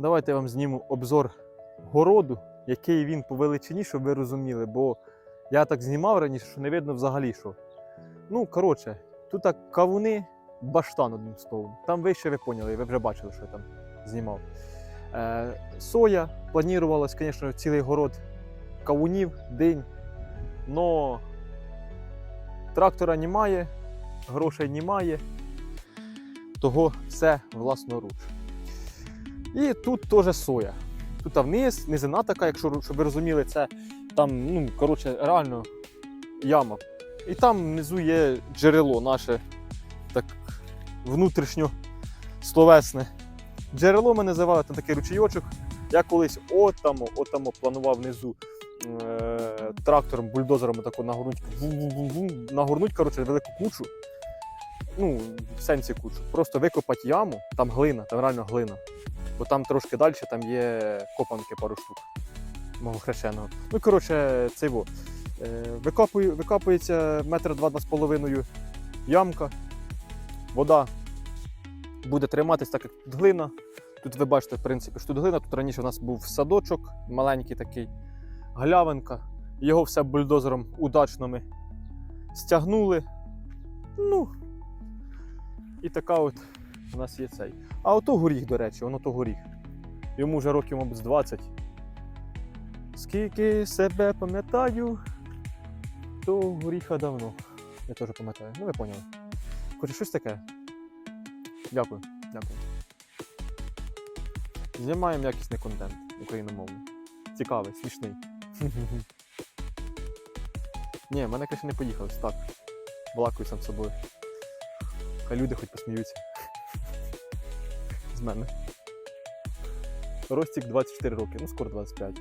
Давайте я вам зніму обзор городу, який він по величині, щоб ви розуміли, бо я так знімав раніше, що не видно взагалі що. Ну, коротше, тут так кавуни, баштан одним словом. Там вище ви поняли, ви вже бачили, що я там знімав. Е, соя планувалось, звісно, цілий город кавунів, динь. Но трактора немає, грошей немає, того все власноруч. І тут теж соя. Тут вниз, низина така, якщо щоб ви розуміли, це там, ну, коротше, реально яма. І там внизу є джерело наше, так внутрішньо словесне. Джерело ми називали, там такий ручейочок. Я колись отамо, отамо планував внизу е- трактором, бульдозером таку нагорнуть, нагорнуть коротше, велику кучу. Ну, в сенсі кучу. Просто викопати яму, там глина, там реально глина. Бо там трошки далі там є копанки пару штук мого хрещеного. Ну, коротше, це його. Е, викопую, викопується метр два-два з половиною ямка. Вода буде триматись, так як тут глина. Тут ви бачите, в принципі, що тут глина. Тут раніше у нас був садочок, маленький такий, галявинка. Його все бульдозером удачно ми стягнули. Ну, і така от у нас є цей. А ото горіх, до речі, воно то горіх. Йому вже років, мабуть, з 20. Скільки себе пам'ятаю, то горіха давно. Я теж пам'ятаю. Ну, ви поняли. Хоче щось таке. Дякую, дякую. Знімаємо якісний контент україномовний. Цікавий, смішний. Ні, мене каже не поїхали. Так. Балакаю сам з собою. Хай люди хоч посміються. З мене. Ростік 24 роки, ну скоро 25.